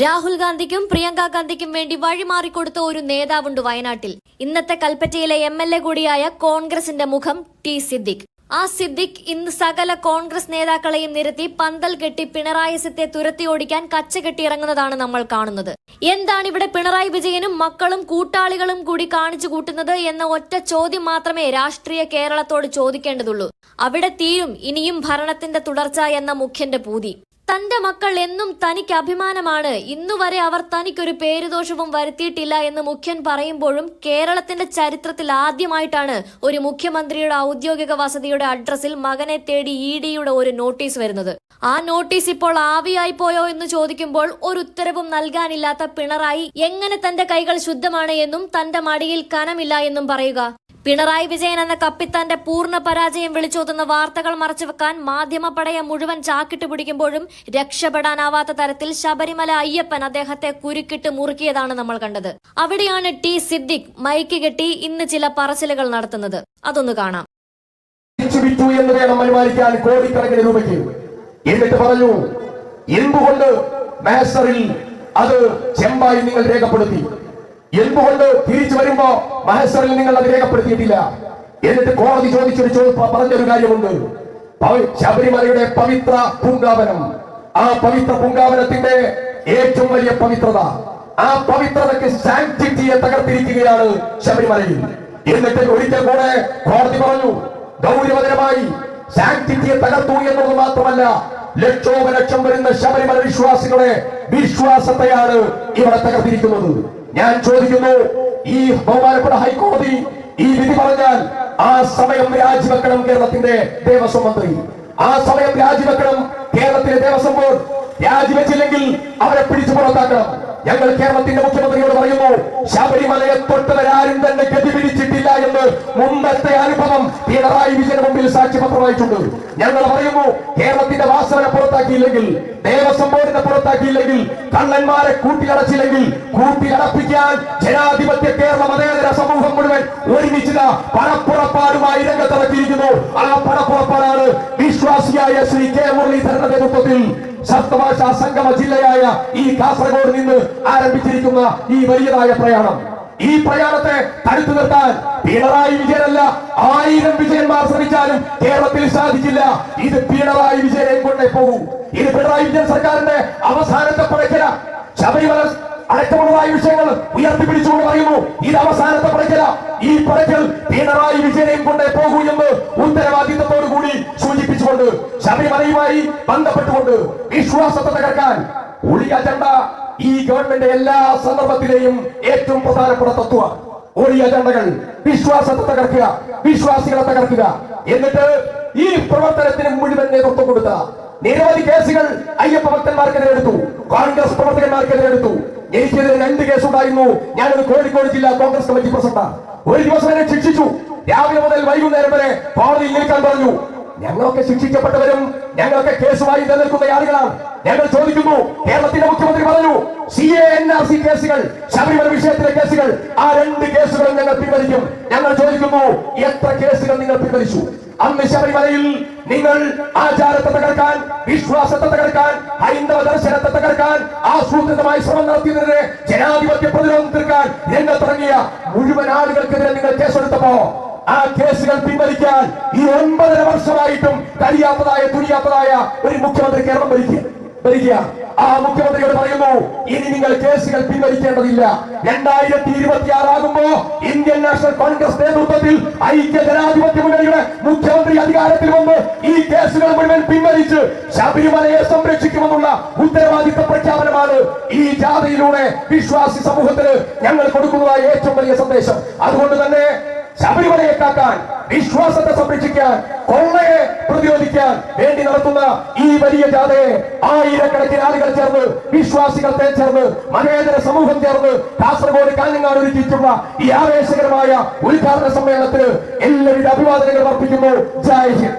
രാഹുൽ ഗാന്ധിക്കും പ്രിയങ്ക ഗാന്ധിക്കും വേണ്ടി വഴിമാറിക്കൊടുത്ത ഒരു നേതാവുണ്ട് വയനാട്ടിൽ. ഇന്നത്തെ കൽപ്പറ്റയിലെ എം എൽ എ കൂടിയായ കോൺഗ്രസിന്റെ മുഖം ടി സിദ്ദിഖ്. ആ സിദ്ദിഖ് ഇന്ന് സകല കോൺഗ്രസ് നേതാക്കളെയും നിരത്തി പന്തൽ കെട്ടി പിണറായി സത്തെ തുരത്തി ഓടിക്കാൻ കച്ചകെട്ടി ഇറങ്ങുന്നതാണ് നമ്മൾ കാണുന്നത്. എന്താണ് ഇവിടെ പിണറായി വിജയനും മക്കളും കൂട്ടാളികളും കൂടി കാണിച്ചു കൂട്ടുന്നത് എന്ന ഒറ്റ ചോദ്യം മാത്രമേ രാഷ്ട്രീയ കേരളത്തോട് ചോദിക്കേണ്ടതുള്ളൂ. അവിടെ തീരും ഇനിയും ഭരണത്തിന്റെ തുടർച്ച എന്ന മുഖ്യന്റെ പൂതി. തന്റെ മക്കൾ എന്നും തനിക്ക് അഭിമാനമാണ്. ഇന്നുവരെ അവർ തനിക്കൊരു പേരുദോഷവും വരുത്തിയിട്ടില്ല എന്ന് മുഖ്യൻ പറയുമ്പോഴും കേരളത്തിന്റെ ചരിത്രത്തിൽ ആദ്യമായിട്ടാണ് ഒരു മുഖ്യമന്ത്രിയുടെ ഔദ്യോഗിക വസതിയുടെ അഡ്രസ്സിൽ മകനെ തേടി ഇ ഡിയുടെ ഒരു നോട്ടീസ് വരുന്നത്. ആ നോട്ടീസ് ഇപ്പോൾ ആവിയായി പോയോ എന്ന് ചോദിക്കുമ്പോൾ ഒരു ഉത്തരവും നൽകാനില്ലാത്ത പിണറായി എങ്ങനെ തന്റെ കൈകൾ ശുദ്ധമാണ് എന്നും തന്റെ മടിയിൽ കനമില്ല എന്നും പറയുക. പിണറായി വിജയൻ എന്ന കപ്പിത്താന്റെ പൂർണ പരാജയം വിളിച്ചോതുന്ന വാർത്തകൾ മറച്ചുവെക്കാൻ മാധ്യമപ്പടയെ മുഴുവൻ ചാക്കിട്ട് പിടിക്കുമ്പോഴും രക്ഷപ്പെടാനാവാത്ത തരത്തിൽ ശബരിമല അയ്യപ്പൻ അദ്ദേഹത്തെ കുരുക്കിട്ട് മുറുക്കിയതാണ് നമ്മൾ കണ്ടത്. അവിടെയാണ് ടി സിദ്ദിഖ് മൈക്ക് കെട്ടി ഇന്ന് ചില പറച്ചിലുകൾ നടത്തുന്നത്. അതൊന്ന് കാണാം. എന്ന് വേണം കോടിക്കണക്കിന് രൂപയ്ക്ക്. എന്നിട്ട് പറഞ്ഞു എന്തുകൊണ്ട് മാസ്റ്ററിൽ അത് ചെമ്പായി നിങ്ങൾ രേഖപ്പെടുത്തി. എന്തുകൊണ്ട് തിരിച്ചു വരുമ്പോ മഹസറിൽ നിങ്ങൾ അത് രേഖപ്പെടുത്തിയിട്ടില്ല. എന്നിട്ട് കോടതി ചോദിച്ചൊരു ചോ പറഞ്ഞൊരു കാര്യമുണ്ട്. ശബരിമലയുടെ പവിത്ര പൂങ്കാവനം ആ പവിത്ര പൂങ്കാവനത്തിന്റെ ഏറ്റവും വലിയ പവിത്രത. ആ പവിത്രതയ്ക്ക് സാങ്ക്ടിറ്റിയെ തകർത്തിരിക്കുകയാണ് ശബരിമലയിൽ. എന്നിട്ട് ഒരിക്കൽ കൂടെ കോടതി പറഞ്ഞു ഗൗരവതരമായി സാങ്ക്ടിറ്റിയെ തകർത്തു എന്നുള്ളത് മാത്രമല്ല ലക്ഷോപലക്ഷം വരുന്ന ശബരിമല വിശ്വാസികളെ വിശ്വാസത്തെയാണ് ഇവിടെ തകർത്തിരിക്കുന്നത്. ഞാൻ ചോദിക്കുന്നു ഈ ബഹുമാനപ്പെട്ട ഹൈക്കോടതി ഈ വിധി പറഞ്ഞാൽ ആ സമയം രാജിവെക്കണം കേരളത്തിന്റെ ദേവസ്വം മന്ത്രി. ആ സമയം രാജിവെക്കണം കേരളത്തിലെ ദേവസ്വം ബോർഡ്. രാജിവെച്ചില്ലെങ്കിൽ അവരെ പിടിച്ചു പുറത്താക്കണം. ഞങ്ങൾ കേരളത്തിന്റെ മുഖ്യമന്ത്രിയോട് പറയുന്നു ശബരിമലയെ തൊട്ടവരാരും തന്നെ ഗതി പിടിച്ചിട്ടില്ല എന്ന് മുമ്പത്തെ അനുഭവം പിണറായി വിജയന് മുമ്പിൽ സാക്ഷ്യപത്രം വായിച്ചിട്ടുണ്ട്. ഞങ്ങൾ പറയുന്നു കേരളത്തിന്റെ വാസവനെ പുറത്താക്കിയില്ലെങ്കിൽ ദേവസ്വം ബോർഡിനെ പുറത്താക്കിയില്ലെങ്കിൽ കള്ളന്മാരെ കൂട്ടിയടച്ചില്ലെങ്കിൽ കൂട്ടിയടപ്പിക്കാൻ ജനാധിപത്യ കേരള മതേതര സമൂഹം മുഴുവൻ ഒരുമിച്ചത് പണപ്പുറപ്പാടുമായി രംഗത്തിറക്കിയിരിക്കുന്നു. ആ പണപ്പുറപ്പാടാണ് വിശ്വാസിയായ ശ്രീ കെ മുരളീധരന്റെ നേതൃത്വത്തിൽ സപ്തഭാഷാ സംഗമ ജില്ലയായ ഈ കാസർഗോഡ് നിന്ന് ആരംഭിച്ചിരിക്കുന്ന ഈ വലിയതായ പ്രയാണം. ഈ പ്രയാണത്തെ തടുത്തു നിർത്താൻ പിണറായി വിജയനല്ല ആയിരം വിജയന്മാർ ശ്രമിച്ചാലും കേരളത്തിൽ സാധിക്കില്ല ഇത് പിണറായി വിജയനെ കൊണ്ടേ പോകൂ. ഇത് പിണറായി വിജയൻ സർക്കാരിന്റെ അവസാനത്തെ പടയ്ക്കല ശബരിമല അടക്കമുള്ളതായ വിഷയങ്ങൾ ഉയർത്തിപ്പിടിച്ചുകൊണ്ട് പറയുന്നു. ഇത് അവസാനത്തെ പടയ്ക്കല ഈ പടയ്ക്കൽ പിണറായി വിജയനെയും കൊണ്ടേ പോകൂ എന്ന് ഉത്തരവാദിത്തത്തോടു കൂടി സൂചിപ്പിച്ചുകൊണ്ട് ശബരിമലയുമായി ബന്ധപ്പെട്ടുകൊണ്ട് വിശ്വാസത്തെ തകർക്കാൻ ഒളി അജണ്ട ഈ ഗവൺമെന്റ് എല്ലാ സന്ദർഭത്തിലെയും ഏറ്റവും പ്രധാനപ്പെട്ട തത്വ. ഒളി അജണ്ടകൾ വിശ്വാസത്തെ തകർക്കുക വിശ്വാസികളെ തകർക്കുക. എന്നിട്ട് ഈ പ്രവർത്തനത്തിന് മുഴുവൻ നേതൃത്വം കൊടുത്ത നിരവധി കേസുകൾ അയ്യപ്പ ഭക്തന്മാർക്കെതിരെ എടുത്തു കോൺഗ്രസ് പ്രവർത്തകന്മാർക്കെതിരെ എടുത്തു. എനിക്കെതിരെ രണ്ട് കേസുണ്ടായിരുന്നു. ഞാനത് കോഴിക്കോട് ജില്ലാ കോൺഗ്രസ് കമ്മിറ്റി പ്രസിഡന്റാണ്. ഒരു ദിവസം എന്നെ ശിക്ഷിച്ചു. രാവിലെ മുതൽ വൈകുന്നേരം വരെ കോടതിയിൽ നിൽക്കാൻ പറഞ്ഞു. ഞങ്ങളൊക്കെ ശിക്ഷിക്കപ്പെട്ടവരും ഞങ്ങളൊക്കെ കേസുമായി നിലനിൽക്കുന്ന ആളുകളാണ്. ഞങ്ങൾ ചോദിക്കുന്നു കേരളത്തിന്റെ മുഖ്യമന്ത്രി പറഞ്ഞു C A N R C കേസുകൾ ശബരിമല വിഷയത്തിലെ കേസുകൾ ആ രണ്ട് കേസുകളും ഞങ്ങൾ പിൻവലിക്കും. ഞങ്ങൾ ചോദിക്കുന്നു എത്ര കേസുകൾ നിങ്ങൾ പിൻവലിച്ചു? അന്ന് ശബരിമലയിൽ നിങ്ങൾ ആചാരത്തെ തകർക്കാൻ വിശ്വാസത്തെ തകർക്കാൻ ഹൈന്ദവ ദർശനത്തെ തകർക്കാൻ ആസൂത്രിതമായി ശ്രമം നടത്തിയതിനെതിരെ ജനാധിപത്യ പ്രതിരോധം തീർക്കാൻ രംഗത്തിറങ്ങിയ മുഴുവൻ ആളുകൾക്കെതിരെ നിങ്ങൾ കേസെടുത്തപ്പോ ആ കേസുകൾ പിൻവലിക്കാൻ ഈ ഒമ്പതര വർഷമായിട്ടും കഴിയാത്തതായ തുനിയാത്തതായ ഒരു മുഖ്യമന്ത്രി കേരളം ഭരിക്കുക ഭരിക്കുക. ആ മുഖ്യമന്ത്രിയോട് പറയുന്നു ഇനി നിങ്ങൾ കേസുകൾ പിൻവലിക്കേണ്ടതില്ല. രണ്ടായിരത്തി ഇരുപത്തി ആറാകുമ്പോ ഇന്ത്യൻ നാഷണൽ കോൺഗ്രസ് നേതൃത്വത്തിൽ ഐക്യ ജനാധിപത്യ മുന്നണിയുടെ മുഖ്യമന്ത്രി അധികാരത്തിൽ വന്ന് ഈ കേസുകൾ മുഴുവൻ പിൻവലിച്ച് ശബരിമലയെ സംരക്ഷിക്കുമെന്നുള്ള ഉത്തരവാദിത്ത പ്രഖ്യാപനമാണ് ഈ ജാഥയിലൂടെ വിശ്വാസി സമൂഹത്തിന് ഞങ്ങൾ കൊടുക്കുന്നതായ ഏറ്റവും വലിയ സന്ദേശം. അതുകൊണ്ട് തന്നെ ശബരിമലയെ കാക്കാൻ വിശ്വാസത്തെ സംരക്ഷിക്കാൻ കൊള്ളയെ പ്രതിരോധിക്കാൻ വേണ്ടി നടത്തുന്ന ഈ വലിയ ജാഥയെ ആയിരക്കണക്കിന് ആളുകൾ ചേർന്ന് വിശ്വാസികൾ ചേർന്ന് മതേതര സമൂഹം ചേർന്ന് കാസർഗോഡ് കാഞ്ഞങ്ങാട് ഒരുക്കിയിട്ടുള്ള ഈ ആവേശകരമായ ഉദ്ഘാടന സമ്മേളനത്തിന് എല്ലാവിധ അഭിവാദനങ്ങൾ അർപ്പിക്കുന്നു. ജയ ഹിന്ദ്.